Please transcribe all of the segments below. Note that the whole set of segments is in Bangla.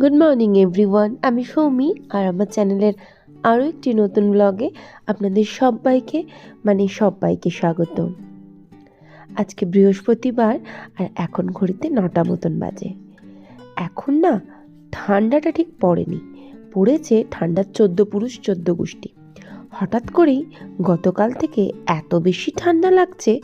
গুড মর্নিং এভরিওয়ান আমি সৌমি, আর আমার চ্যানেলের আরও একটি নতুন ব্লগে আপনাদের সবাইকে মানে সবাইকে স্বাগত। আজকে বৃহস্পতিবার, আর এখন ঘড়িতে নটা মতন বাজে। এখন না, ঠান্ডাটা ঠিক পড়েনি। পড়েছে ঠান্ডার চোদ্দ পুরুষ, চোদ্দ গোষ্ঠী। হঠাৎ করেই গতকাল থেকে এত বেশি ঠান্ডা লাগছে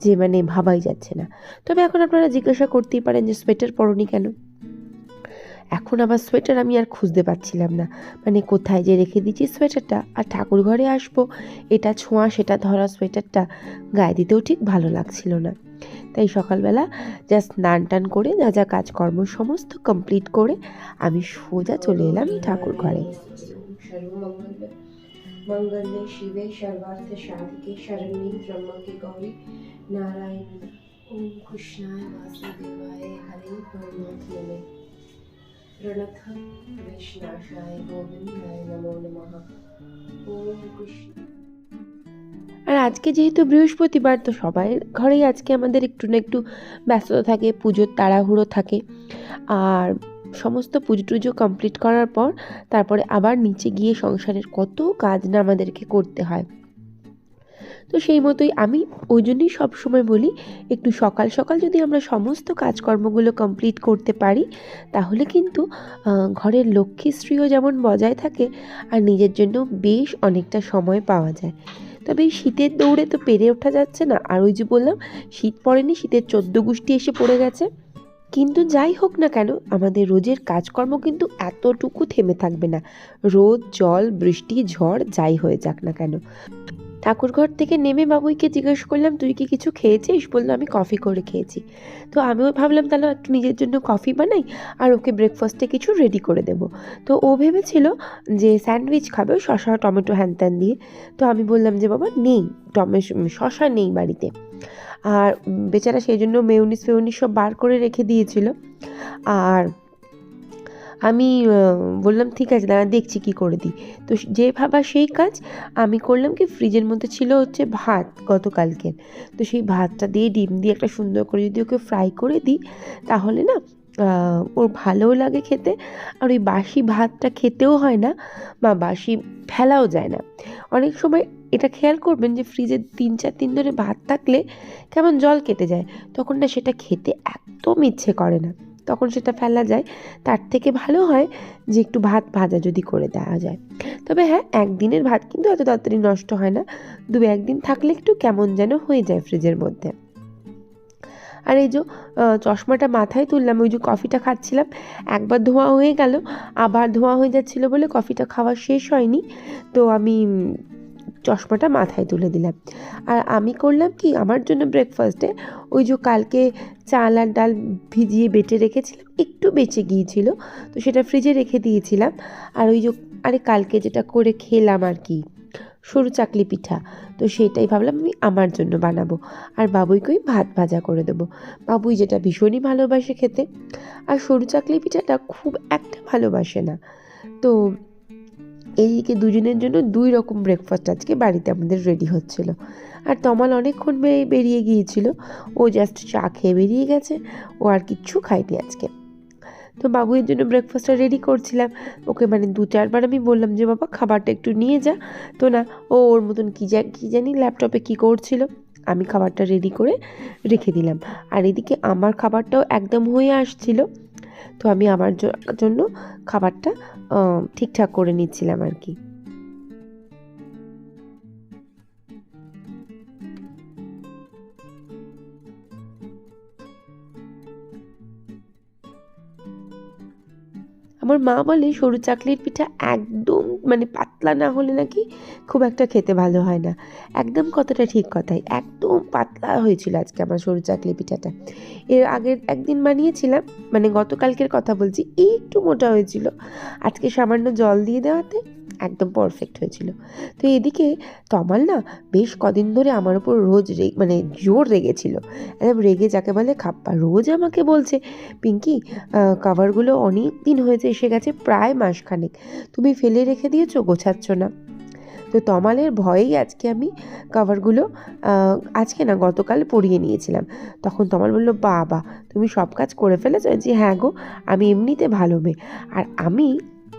যে মানে ভাবাই যাচ্ছে না। তবে এখন আপনারা জিজ্ঞাসা করতেই পারেন যে সোয়েটার পরনি কেন? এখন আমার সোয়েটার আমি আর খুঁজতে পাচ্ছিলাম না। মানে কোথায় যে রেখে দিয়েছি সোয়েটারটা? আর ঠাকুর ঘরে আসব, এটা ছোঁয়া, সেটা ধরা সোয়েটারটা গায়ে দিতেও ঠিক ভালো লাগছিল না। তাই সকালবেলা যা স্নান টান করে যা যা কাজকর্ম সমস্ত কমপ্লিট করে আমি সোজা চলে এলাম ঠাকুর ঘরে। মঙ্গলে শিবে সর্বার্থ সাধকে শরণী ব্রহ্মকে গৌরী নারায়ণ। ওম কৃষ্ণায় বাসুদেবায় হরে प्रणथ वेशनाशाय गोविंदाय नमो नमः ओम कृष्ण আর আজকে যেহেতু বৃহস্পতিবার তো সবাই ঘরেই আজকে আমাদের একটু না একটু ব্যস্ততা থাকে পুজোর তাড়াহুড়ো থাকে আর সমস্ত পুজো টুজো কমপ্লিট করার পর তারপরে আবার নিচে গিয়ে সংসারের কত কাজ না আমাদেরকে করতে হয় তো সেই মতোই আমি ওই জন্যই সবসময় বলি, একটু সকাল সকাল যদি আমরা সমস্ত কাজকর্মগুলো কমপ্লিট করতে পারি, তাহলে কিন্তু ঘরের লক্ষ্মীশ্রীও যেমন বজায় থাকে, আর নিজের জন্য বেশ অনেকটা সময় পাওয়া যায়। তবে এই শীতের দৌড়ে তো পেরে ওঠা যাচ্ছে না, আর ওই যে বললাম, শীত পড়েনি, শীতের চোদ্দ গোষ্ঠী এসে পড়ে গেছে। কিন্তু যাই হোক না কেন, আমাদের রোজের কাজকর্ম কিন্তু এতটুকু থেমে থাকবে না। রোদ, জল, বৃষ্টি, ঝড়, যাই হয়ে যাক না কেন। ঠাকুরঘর থেকে নেমে বাবুইকে জিজ্ঞেস করলাম, তুই কি কিছু খেয়েছিস? বলল, আমি কফি করে খেয়েছি। তো আমিও ভাবলাম, তাহলে একটু নিজের জন্য কফি বানাই আর ওকে ব্রেকফাস্টে কিছু রেডি করে দেবো। তো ও ভেবেছিল যে স্যান্ডউইচ খাবে শশা টমেটো হ্যান ত্যান দিয়ে। তো আমি বললাম যে, বাবা, নেই, টমে শশা নেই বাড়িতে। আর বেচারা সেই জন্য মেউনিস ফেউনিস সব বার করে রেখে দিয়েছিল। আর আমি বললাম, ঠিক আছে, দাঁড়া, দেখছি কি করে দিই। তো যে ভাবা সেই কাজ আমি করলাম কি, ফ্রিজের মধ্যে ছিল হচ্ছে ভাত গতকালকের। তো সেই ভাতটা দিয়ে, ডিম দিয়ে একটা সুন্দর করে যদি ওকে ফ্রাই করে দিই, তাহলে না ওর ভালোও লাগে খেতে আর ওই বাসি ভাতটা খেতেও হয় না, বা বাসি ফেলাও যায় না। অনেক সময় এটা খেয়াল করবেন যে ফ্রিজে তিন, চার দিন ধরে ভাত থাকলে কেমন জল কেটে যায়, তখন না সেটা খেতে একদম ইচ্ছে করে না। তখন সেটা ফেলা যায়। তার থেকে ভালো হয় যে একটু ভাত ভাজা যদি করে দেওয়া যায়। তবে হ্যাঁ একদিনের ভাত কিন্তু এত তাড়াতাড়ি নষ্ট হয় না। দু একদিন থাকলে একটু কেমন যেন হয়ে যায় ফ্রিজের মধ্যে। আর এই যে চশমাটা মাথায় তুললাম, ওই যে কফিটা খাচ্ছিলাম, একবার ধোঁয়া হয়ে গেল, আবার ধোঁয়া হয়ে যাচ্ছিল বলে কফিটা খাওয়া শেষ হয়নি। তো আমি চশমাটা মাথায় তুলে দিলাম। আর আমি করলাম কি, আমার জন্য ব্রেকফাস্টে ওই যে কালকে চাল আর ডাল ভিজিয়ে বেটে রেখেছিলাম, একটু বেঁচে গিয়েছিল, তো সেটা ফ্রিজে রেখে দিয়েছিলাম। আর ওই যে, আরে কালকে যেটা করে খেলাম আর কি, সরু চাকলি পিঠা, তো সেটাই ভাবলাম আমি আমার জন্য বানাবো। আর বাবুইকে ওই ভাত ভাজা করে দেবো। বাবুই যেটা ভীষণই ভালোবাসে খেতে, আর সরু চাকলি পিঠাটা খুব একটা ভালোবাসে না। তো এইদিকে দুজনের জন্য দুই রকম ব্রেকফাস্ট আজকে বাড়িতে আমাদের রেডি হচ্ছিল। আর তমাল অনেকক্ষণ বেরিয়ে গিয়েছিল। ও জাস্ট চা খেয়ে বেরিয়ে গেছে। ও আর কিচ্ছু খায়নি আজকে। তো বাবুয়ের জন্য ব্রেকফাস্টটা রেডি করছিলাম। ওকে মানে দু চারবার আমি বললাম যে, বাবা, খাবারটা একটু নিয়ে যা। তো না, ও ওর মতন কী যা কী জানি ল্যাপটপে কী করছিল। আমি খাবারটা রেডি করে রেখে দিলাম। আর এদিকে আমার খাবারটাও একদম হয়ে আসছিল। তো আমি আমার জন্য খাবারটা ঠিকঠাক করে নিচ্ছিলাম আর কি। আমার মা বলে, সরু চাকলির পিঠা একদম মানে পাতলা না হলে নাকি খুব একটা খেতে ভালো হয় না। একদম কথাটা ঠিক কথাই, একদম পাতলা হয়েছিল আজকে আমার সরু চাকলি পিঠাটা। এর আগের একদিন বানিয়েছিলাম মানে গতকালকের কথা বলছি, একটু মোটা হয়েছিল। আজকে সামান্য জল দিয়ে দেওয়াতে একদম পারফেক্ট হয়েছিল। তো এদিকে তমাল না বেশ কদিন ধরে আমার ওপর রোজ মানে জোর রেগেছিল। একদম রেগে যাকে বলে খাপ্পা। রোজ আমাকে বলছে, পিঙ্কি কাভারগুলো অনেক দিন হয়েছে, এসে গেছে প্রায় মাসখানেক। তুমি ফেলে রেখে দিয়েছ, গোছাচ্ছ না। তো তমালের ভয়েই আজকে আমি কাভারগুলো আজকে না গতকাল পরিয়ে নিয়েছিলাম। তখন তমাল বলল, বাবা, তুমি সব কাজ করে ফেলেছো? যে হ্যাঁ গো, আমি এমনিতে ভালো মেয়ে। আর আমি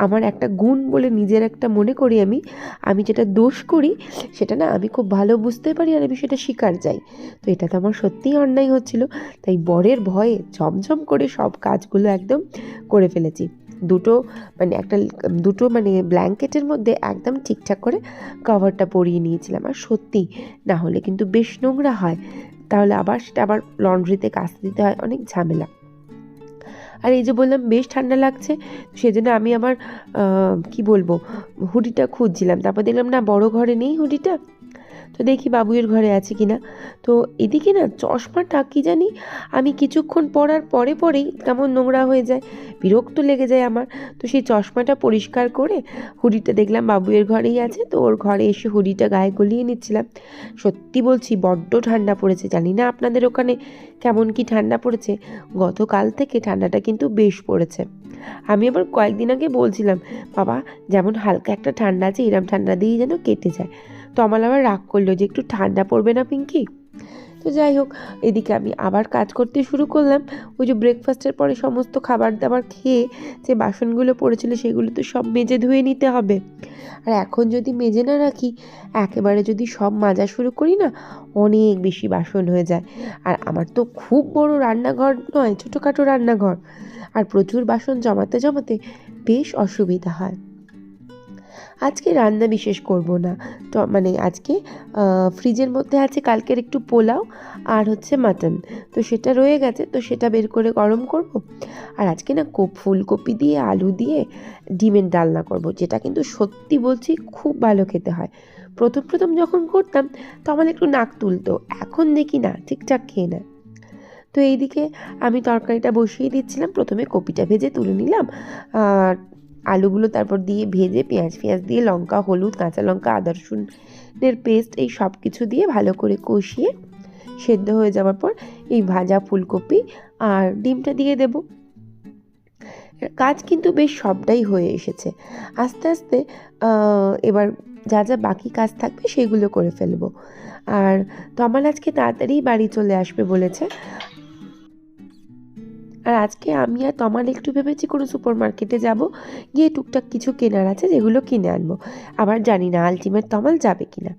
আমার একটা গুণ বলে নিজের একটা মনে করি আমি আমি যেটা দোষ করি, সেটা না আমি খুব ভালো বুঝতে পারি আর আমি সেটা স্বীকার যাই। তো এটা তো আমার সত্যিই অন্যায় হচ্ছিল। তাই বরের ভয়ে ঝমঝম করে সব কাজগুলো একদম করে ফেলেছি। দুটো মানে একটা দুটো মানে ব্ল্যাঙ্কেটের মধ্যে একদম ঠিকঠাক করে কভারটা পরিয়ে নিয়েছিলাম। আর সত্যি, না হলে কিন্তু বেশ নোংরা হয়। তাহলে আবার সেটা আবার লন্ড্রিতে কাচতে দিতে হয়, অনেক ঝামেলা। আর এই যে বললাম, বেশ ঠান্ডা লাগছে সেজন্য আমি আমার কি বলব, হুডিটা খুঁজছিলাম। তারপর দেখলাম, না, বড় ঘরে নেই হুডিটা। তো দেখি বাবুয়ের ঘরে আছে কি না তো এদিকে না চশমাটা কি জানি, আমি কিছুক্ষণ পরার পরে পরেই কেমন নোংরা হয়ে যায়, বিরক্ত লেগে যায় আমার। তো সেই চশমাটা পরিষ্কার করে হুডিটা দেখলাম বাবুয়ের ঘরেই আছে, তো ওর ঘরে এসে হুডিটা গায়ে গলিয়ে নিচ্ছিলাম। সত্যি বলছি, বড্ড ঠান্ডা পড়েছে, জানি না আপনাদের ওখানে কেমন কি ঠান্ডা পড়েছে। গতকাল থেকে ঠান্ডাটা কিন্তু বেশ পড়েছে। আমি আবার কয়েকদিন আগে বলছিলাম, বাবা যেমন হালকা একটা ঠান্ডা আছে, এরম ঠান্ডা দিয়েই যেন কেটে যায়। তো আমার আবার রাগ করল যে একটু ঠান্ডা পড়বে না পিঙ্কি? তো যাই হোক, এদিকে আমি আবার কাজ করতে শুরু করলাম। ওই যে ব্রেকফাস্টের পরে সমস্ত খাবার দাবার খেয়ে যে বাসনগুলো পড়েছিল সেগুলো তো সব মেজে ধুয়ে নিতে হবে। আর এখন যদি মেজে না রাখি, একেবারে যদি সব মাজা শুরু করি না, অনেক বেশি বাসন হয়ে যায়। আর আমার তো খুব বড় রান্নাঘর নয়, ছোটোখাটো রান্নাঘর। আর প্রচুর বাসন জমাতে জমাতে বেশ অসুবিধা হয়। আজকে রান্না বিশেষ করব না। তো মানে আজকে ফ্রিজের মধ্যে আছে কালকের একটু পোলাও আর হচ্ছে মাটন তো সেটা রয়ে গেছে, তো সেটা বের করে গরম করব। আর আজকে না কোপ ফুলকপি দিয়ে, আলু দিয়ে ডিমের ডালনা করব, যেটা কিন্তু সত্যি বলছি খুব ভালো খেতে হয়। প্রথম প্রথম যখন করতাম তখন একটু নাক তুলতো, এখন দেখি না, ঠিকঠাক খেয়ে নেয় তো এইদিকে আমি তরকারিটা বসিয়ে দিচ্ছিলাম, প্রথমে কপিটা ভেজে তুলে নিলাম, আর আলুগুলো তারপর দিয়ে ভেজে পেঁয়াজ পেঁয়াজ দিয়ে লঙ্কা, হলুদ, কাঁচা লঙ্কা, আদা, রসুনের পেস্ট এই সব কিছু দিয়ে ভালো করে কষিয়ে সেদ্ধ হয়ে যাওয়ার পর এই ভাজা ফুলকপি আর ডিমটা দিয়ে দেব। কাজ কিন্তু বেশ সবটাই হয়ে এসেছে। আস্তে আস্তে এবার যা যা বাকি কাজ থাকবে সেগুলো করে ফেলব। আর তমাল আজকে তাড়াতাড়ি বাড়ি চলে আসবে বলেছে। আর আজকে আমি আর তমাল একটু ভেবেছি কোনো সুপার মার্কেটে যাব, গিয়ে টুকটাক কিছু কেনার আছে যেগুলো কিনে আনব। আবার জানি না আলটিমেট তমাল যাবে কি না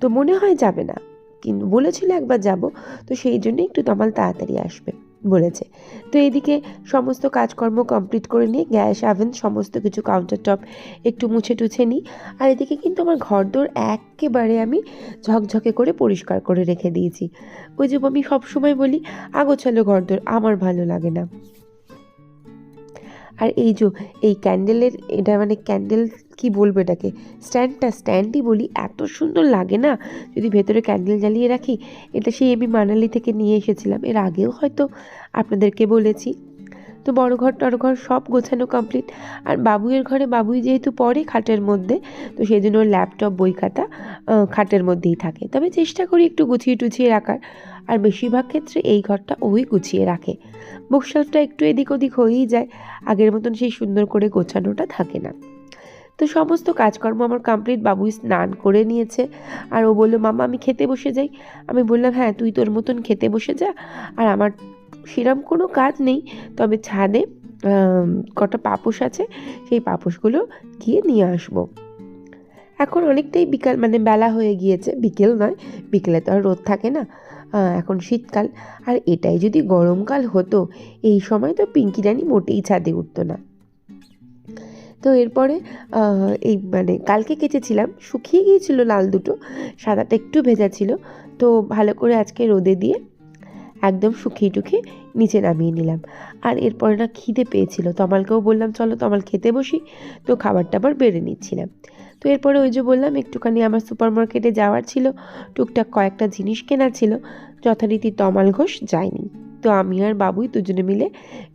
তো মনে হয় যাবে না। কিন্তু বলেছিল একবার যাব, তো সেই জন্য একটু তমাল তাড়াতাড়ি আসবে। বলেছে। তো এদিকে সমস্ত কাজকর্ম কমপ্লিট করে নিয়ে গ্যাস আভেন সমস্ত কিছু কাউন্টার টপ একটু মুছে টুছে নিই। আর এদিকে কিন্তু আমার ঘরদোর একেবারে আমি ঝকঝকে করে পরিষ্কার করে রেখে দিয়েছি। ওই যে আমি সবসময় বলি, আগোছালো ঘরদোর, আমার ভালো লাগে না। আর এই যে, এই ক্যান্ডেলের এটা মানে ক্যান্ডেল কি বলব এটাকে? স্ট্যান্ডটা স্ট্যান্ডই বলি, এত সুন্দর লাগে না? যদি ভেতরে ক্যান্ডেল জ্বালিয়ে রাখি, এটা সেই আমি মানালি থেকে নিয়ে এসেছিলাম। এর আগেও হয়তো আপনাদেরকে বলেছি। তো বড় ঘর, টড় ঘর সব গোছানো কমপ্লিট আর বাবুয়ের ঘরে বাবুই যেহেতু পড়ে খাটের মধ্যে, তো সেই জন্য ল্যাপটপ বই খাতা খাটের মধ্যেই থাকে। তবে চেষ্টা করি একটু গুছিয়ে টুছিয়ে রাখার। আর বেশিরভাগ ক্ষেত্রে এই ঘরটা ওই গুছিয়ে রাখে। বুকশেলফটা একটু এদিক ওদিক হয়েই যায়। আগের মতন সেই সুন্দর করে গোছানোটা থাকে না। তো সমস্ত কাজকর্ম আমার কমপ্লিট বাবুই স্নান করে নিয়েছে। আর ও বলল মামা আমি খেতে বসে যাই। আমি বললাম হ্যাঁ তুই তোর মতন খেতে বসে যা। আর আমার সেরম কোনো কাজ নেই। তবে ছাদে কটা পাপোশ আছে, সেই পাপোশগুলো গিয়ে নিয়ে আসব। এখন অনেকটাই বিকাল মানে বেলা হয়ে গিয়েছে। বিকেল নয়, বিকেলে তো আর রোদ থাকে না। এখন শীতকাল। আর এটাই যদি গরমকাল হতো, এই সময় তো পিঙ্কি রানী মোটেই ছাদে উঠতো না। তো এরপরে এই মানে কালকে কেচেছিলাম, শুকিয়ে গিয়েছিল লাল দুটো, সাদাটা একটু ভেজা ছিল, তো ভালো করে আজকে রোদে দিয়ে একদম শুকিয়ে টুকিয়ে নিচে নামিয়ে নিলাম। আর এরপরে না খিদে পেয়েছিল তমালকেও বললাম, চলো তমাল খেতে বসি। তো খাবারটা আবার বেড়ে নিচ্ছিলাম। তো এরপরে ওই যে বললাম, একটুখানি আমার সুপার মার্কেটে যাওয়ার ছিল, টুকটাক কয়েকটা জিনিস কেনার ছিল, যথারীতি তমাল ঘোষ যায়নি। তো আমি আর বাবুই দুজনে মিলে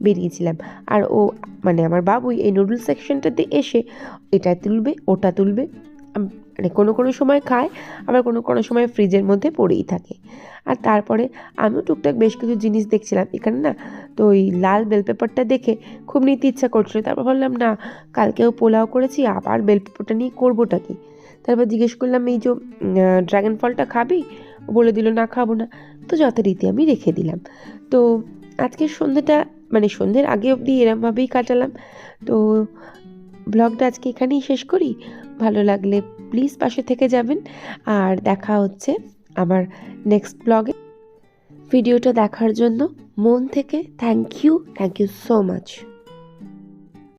বেরিয়েছিলাম। আর ও মানে আমার বাবুই এই নুডলস সেকশনটাতে এসে এটা তুলবে, ওটা তুলবে মানে কোনো কোনো সময় খায়, আবার কোনো কোনো সময় ফ্রিজের মধ্যে পড়েই থাকে। আর তারপরে আমিও টুকটাক বেশ কিছু জিনিস দেখছিলাম। এখানে না, তো ওই লাল বেল পেপারটা দেখে খুব নিতে ইচ্ছা করছিল। তারপর ভাবলাম, না, কালকেও পোলাও করেছি, আবার বেল পেপারটা নিয়ে করবোটা কি? তারপর জিজ্ঞেস করলাম, এই যে ড্রাগন ফলটা খাবি? বলে দিল, না, খাব না। তো যথারীতি আমি রেখে দিলাম। তো আজকের সন্ধ্যেটা মানে সন্ধ্যের আগে অবধি এরমভাবেই কাটালাম। তো ব্লগটা আজকে এখানেই শেষ করি। ভালো লাগলে প্লিজ পাশে থেকে যাবেন। আর দেখা হচ্ছে আমার নেক্সট ব্লগে ভিডিওটা দেখার জন্য মন থেকে thank you thank you so much